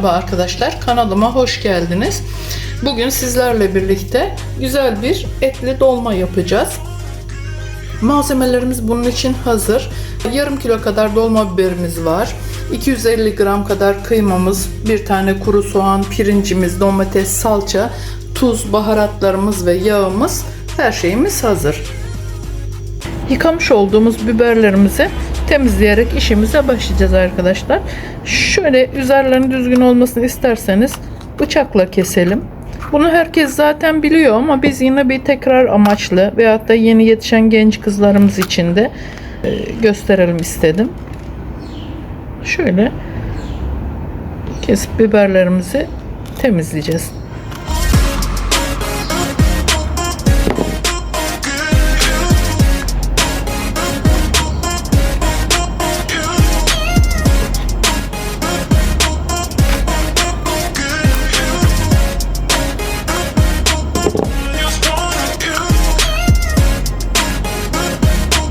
Merhaba arkadaşlar, kanalıma hoş geldiniz. Bugün sizlerle birlikte güzel bir etli dolma yapacağız. Malzemelerimiz bunun için hazır. Yarım kilo kadar dolma biberimiz var. 250 gram kadar kıymamız, bir tane kuru soğan, pirincimiz, domates, salça, tuz, baharatlarımız ve yağımız, her şeyimiz hazır. Yıkamış olduğumuz biberlerimizi temizleyerek işimize başlayacağız arkadaşlar. Şöyle üzerlerinin düzgün olmasını isterseniz bıçakla keselim. Bunu herkes zaten biliyor ama biz yine bir tekrar amaçlı veyahut da yeni yetişen genç kızlarımız için de e, gösterelim istedim. Şöyle kesip biberlerimizi temizleyeceğiz.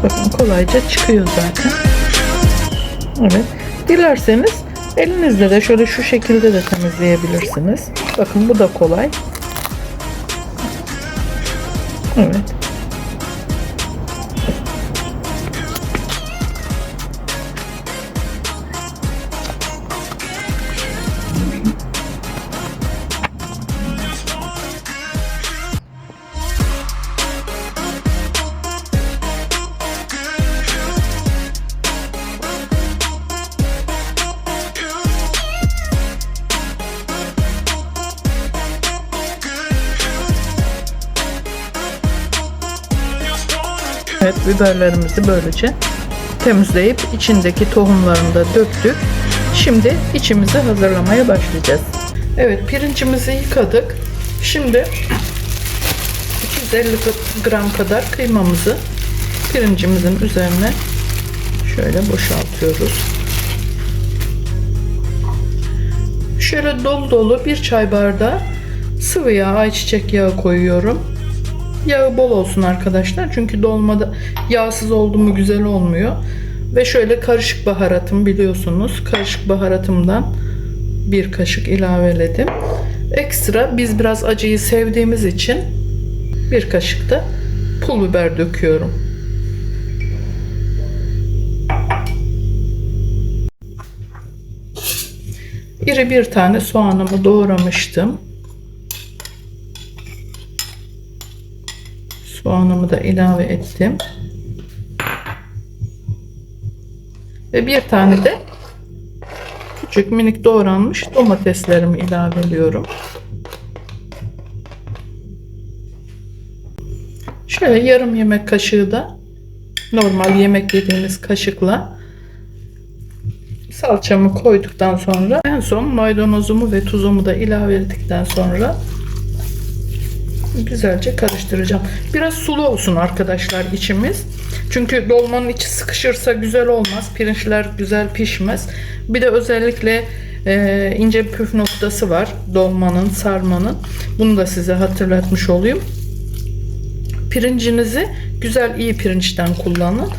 Bakın kolayca çıkıyor zaten. Evet. Dilerseniz elinizle de şöyle şu şekilde de temizleyebilirsiniz. Bakın bu da kolay. Evet. Biberlerimizi böylece temizleyip içindeki tohumlarını da döktük. Şimdi içimizi hazırlamaya başlayacağız. Evet pirincimizi yıkadık. Şimdi 250 gram kadar kıymamızı pirincimizin üzerine şöyle boşaltıyoruz. Şöyle dolu dolu bir çay bardağı sıvı yağ, ayçiçek yağı koyuyorum. Yağı bol olsun arkadaşlar. Çünkü dolmada yağsız oldu mu güzel olmuyor. Ve şöyle karışık baharatım biliyorsunuz. Karışık baharatımdan bir kaşık ilaveledim. Ekstra biz biraz acıyı sevdiğimiz için bir kaşık da pul biber döküyorum. İri bir tane soğanımı doğramıştım. Soğanımı da ilave ettim. Ve bir tane de küçük minik doğranmış domateslerimi ilave ediyorum. Şöyle yarım yemek kaşığı da normal yemek yediğimiz kaşıkla salçamı koyduktan sonra en son maydanozumu ve tuzumu da ilave ettikten sonra güzelce karıştıracağım. Biraz sulu olsun arkadaşlar içimiz. Çünkü dolmanın içi sıkışırsa güzel olmaz. Pirinçler güzel pişmez. Bir de özellikle e, ince bir püf noktası var dolmanın, sarmanın. Bunu da size hatırlatmış olayım. Pirincinizi güzel iyi pirinçten kullanın.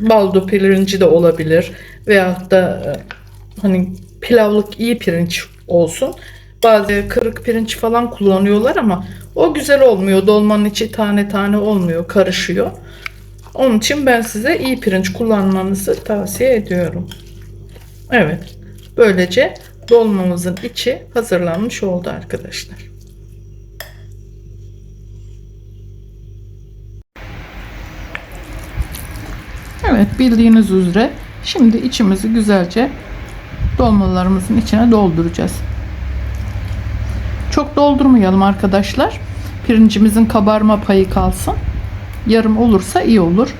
Baldo pirinci de olabilir. Veyahut da e, hani pilavlık iyi pirinç olsun. Bazı kırık pirinç falan kullanıyorlar ama o güzel olmuyor. Dolmanın içi tane tane olmuyor, karışıyor. Onun için ben size iyi pirinç kullanmanızı tavsiye ediyorum. Evet. Böylece dolmamızın içi hazırlanmış oldu arkadaşlar. Evet bildiğiniz üzere şimdi içimizi güzelce dolmalarımızın içine dolduracağız. Çok doldurmayalım arkadaşlar. Pirincimizin kabarma payı kalsın. Yarım olursa iyi olur.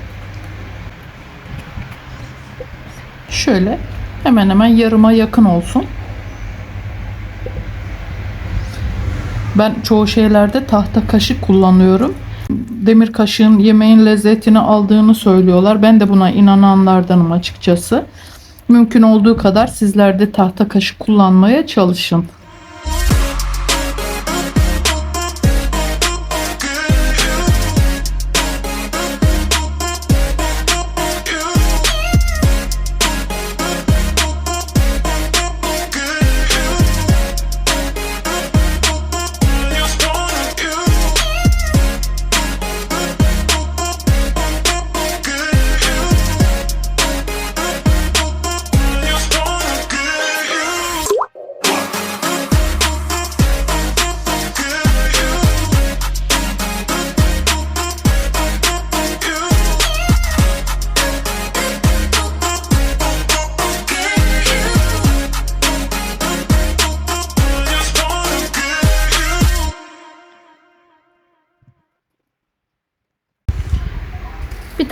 Şöyle hemen hemen yarıma yakın olsun. Ben çoğu şeylerde tahta kaşık kullanıyorum. Demir kaşığın yemeğin lezzetini aldığını söylüyorlar. Ben de buna inananlardanım açıkçası. Mümkün olduğu kadar sizler de tahta kaşık kullanmaya çalışın.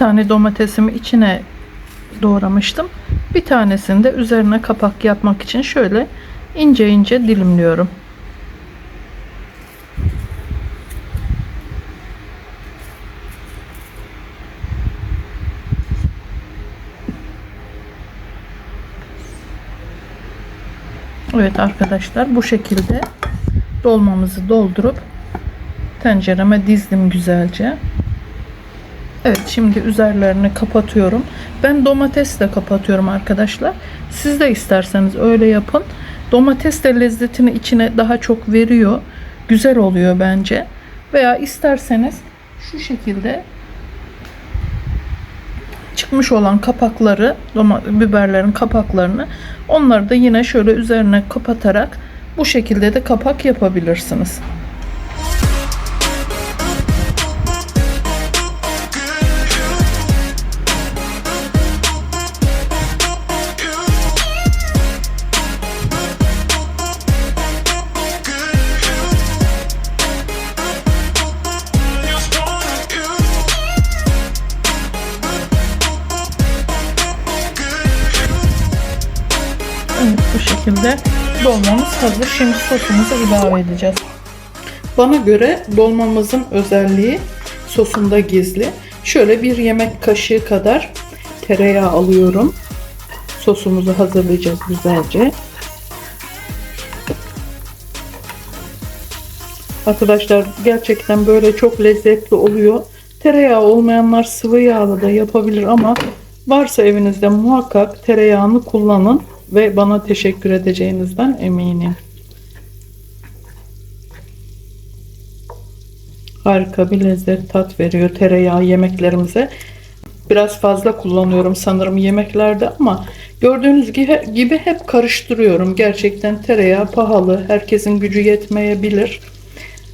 Tane domatesimi içine doğramıştım. Bir tanesini de üzerine kapak yapmak için şöyle ince ince dilimliyorum. Evet arkadaşlar bu şekilde dolmamızı doldurup tencereme dizdim güzelce. Evet şimdi üzerlerini kapatıyorum. Ben domatesle kapatıyorum arkadaşlar. Siz de isterseniz öyle yapın. Domates de lezzetini içine daha çok veriyor. Güzel oluyor bence. Veya isterseniz şu şekilde çıkmış olan kapakları, biberlerin kapaklarını onları da yine şöyle üzerine kapatarak bu şekilde de kapak yapabilirsiniz. Dolmamız hazır. Şimdi sosumuzu ilave edeceğiz. Bana göre dolmamızın özelliği sosunda gizli. Şöyle bir yemek kaşığı kadar tereyağı alıyorum. Sosumuzu hazırlayacağız güzelce. Arkadaşlar gerçekten böyle çok lezzetli oluyor. Tereyağı olmayanlar sıvı yağlı da yapabilir ama varsa evinizde muhakkak tereyağını kullanın ve bana teşekkür edeceğinizden eminim. Harika bir lezzet tat veriyor tereyağı yemeklerimize. Biraz fazla kullanıyorum sanırım yemeklerde ama gördüğünüz gibi, hep karıştırıyorum. Gerçekten tereyağı pahalı. Herkesin gücü yetmeyebilir.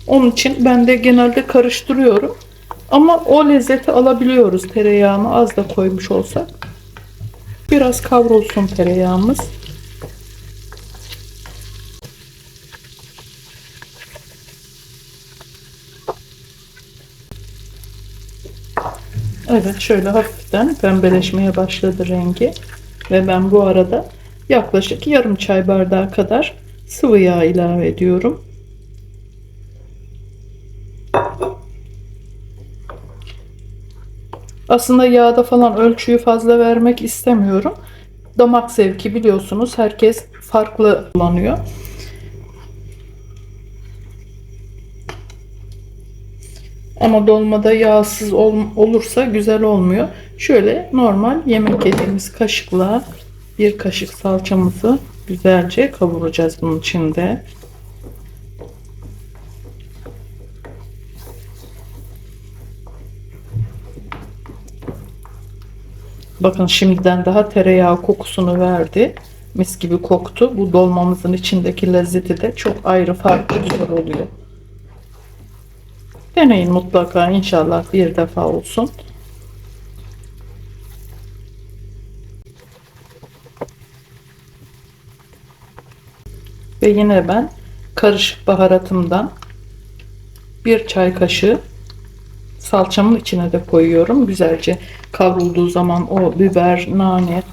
Onun için ben de genelde karıştırıyorum. Ama o lezzeti alabiliyoruz tereyağını az da koymuş olsak. Biraz kavrulsun tereyağımız. Evet şöyle hafiften pembeleşmeye başladı rengi. Ve ben bu arada yaklaşık yarım çay bardağı kadar sıvı yağ ilave ediyorum. Aslında yağda falan ölçüyü fazla vermek istemiyorum. Damak zevki biliyorsunuz herkes farklı kullanıyor. Ama dolmada yağsız ol, olursa güzel olmuyor. Şöyle normal yemek yediğimiz kaşıkla bir kaşık salçamızı güzelce kavuracağız bunun içinde. Bakın şimdiden daha tereyağı kokusunu verdi. Mis gibi koktu. Bu dolmamızın içindeki lezzeti de çok ayrı farklı güzel oluyor. Deneyin mutlaka inşallah bir defa olsun. Ve yine ben karışık baharatımdan bir çay kaşığı salçamın içine de koyuyorum. Güzelce kavrulduğu zaman o biber, nane,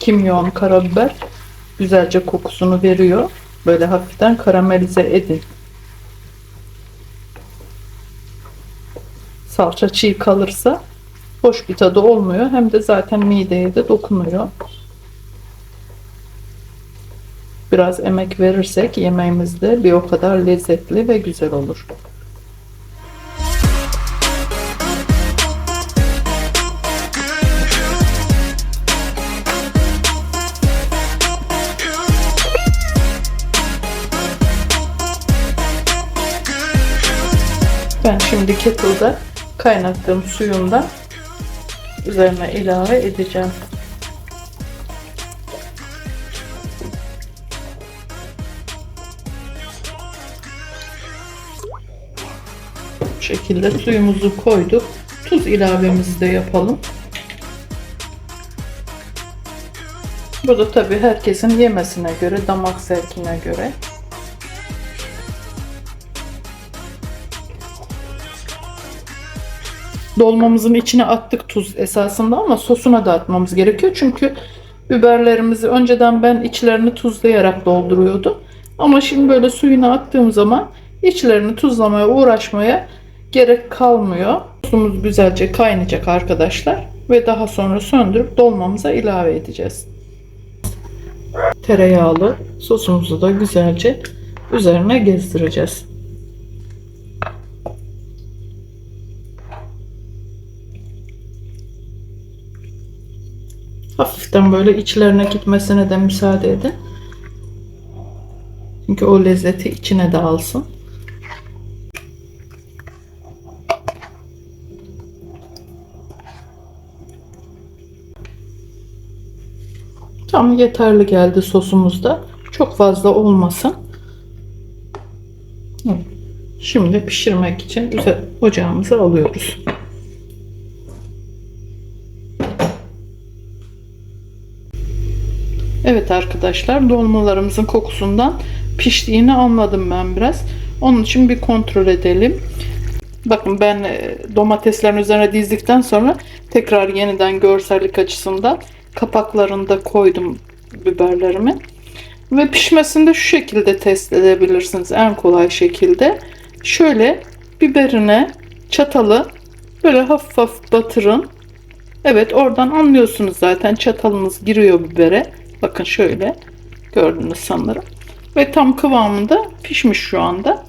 kimyon, karabiber güzelce kokusunu veriyor. Böyle hafiften karamelize edin. Salça çiğ kalırsa hoş bir tadı olmuyor. Hem de zaten mideye de dokunuyor. Biraz emek verirsek yemeğimiz de bir o kadar lezzetli ve güzel olur. Ben şimdi kettle'da kaynattığım suyundan üzerine ilave edeceğim. Bu şekilde suyumuzu koyduk. Tuz ilavemizi de yapalım. Bu da tabii herkesin yemesine göre, damak zevkine göre. Dolmamızın içine attık tuz esasında ama sosuna da atmamız gerekiyor. Çünkü biberlerimizi önceden ben içlerini tuzlayarak dolduruyordum. Ama şimdi böyle suyuna attığım zaman içlerini tuzlamaya uğraşmaya gerek kalmıyor. Sosumuz güzelce kaynayacak arkadaşlar. Ve daha sonra söndürüp dolmamıza ilave edeceğiz. Tereyağlı sosumuzu da güzelce üzerine gezdireceğiz. Hafiften böyle içlerine gitmesine de müsaade edin. Çünkü o lezzeti içine de alsın. Tam yeterli geldi sosumuz da. Çok fazla olmasın. Şimdi pişirmek için ocağımıza alıyoruz. Evet arkadaşlar dolmalarımızın kokusundan piştiğini anladım ben biraz. Onun için bir kontrol edelim. Bakın ben e, domateslerin üzerine dizdikten sonra tekrar yeniden görsellik açısından kapaklarını da koydum biberlerimi. Ve pişmesini de şu şekilde test edebilirsiniz en kolay şekilde. Şöyle biberine çatalı böyle hafif hafif batırın. Evet oradan anlıyorsunuz zaten çatalınız giriyor bibere. Bakın şöyle gördünüz sanırım. Ve tam kıvamında pişmiş şu anda.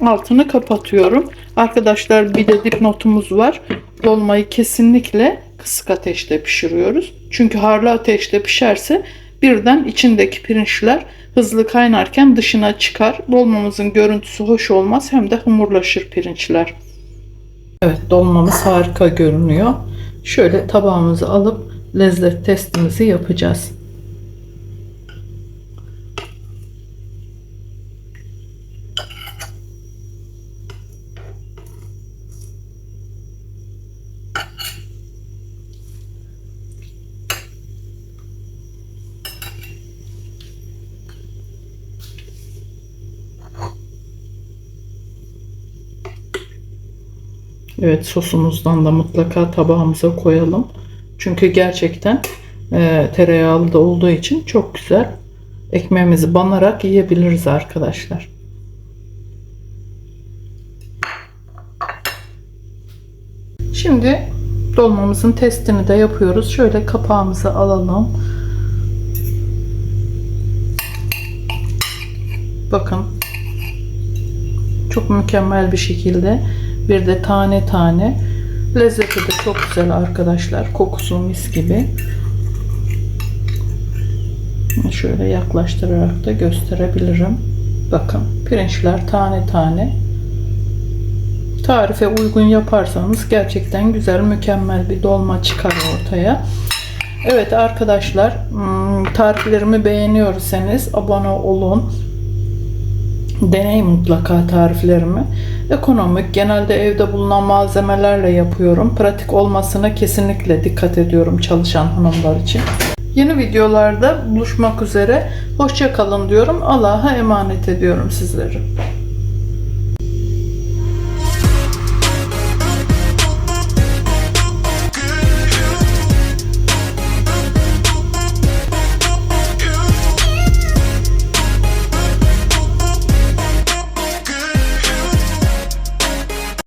Altını kapatıyorum. Arkadaşlar bir de dipnotumuz var. Dolmayı kesinlikle kısık ateşte pişiriyoruz. Çünkü harlı ateşte pişerse birden içindeki pirinçler hızlı kaynarken dışına çıkar. Dolmamızın görüntüsü hoş olmaz hem de hamurlaşır pirinçler. Evet dolmamız harika görünüyor. Şöyle tabağımızı alıp lezzet testimizi yapacağız. Evet sosumuzdan da mutlaka tabağımıza koyalım. Çünkü gerçekten e, tereyağlı da olduğu için çok güzel. Ekmeğimizi banarak yiyebiliriz arkadaşlar. Şimdi dolmamızın testini de yapıyoruz. Şöyle kapağımızı alalım. Bakın çok mükemmel bir şekilde bir de tane tane. Lezzeti de çok güzel arkadaşlar. Kokusu mis gibi. Şöyle yaklaştırarak da gösterebilirim. Bakın pirinçler tane tane. Tarife uygun yaparsanız gerçekten güzel mükemmel bir dolma çıkar ortaya. Evet arkadaşlar tariflerimi beğeniyorsanız abone olun Deneyin mutlaka tariflerimi. Ekonomik, genelde evde bulunan malzemelerle yapıyorum. Pratik olmasına kesinlikle dikkat ediyorum çalışan hanımlar için. Yeni videolarda buluşmak üzere. Hoşça kalın diyorum. Allah'a emanet ediyorum sizleri.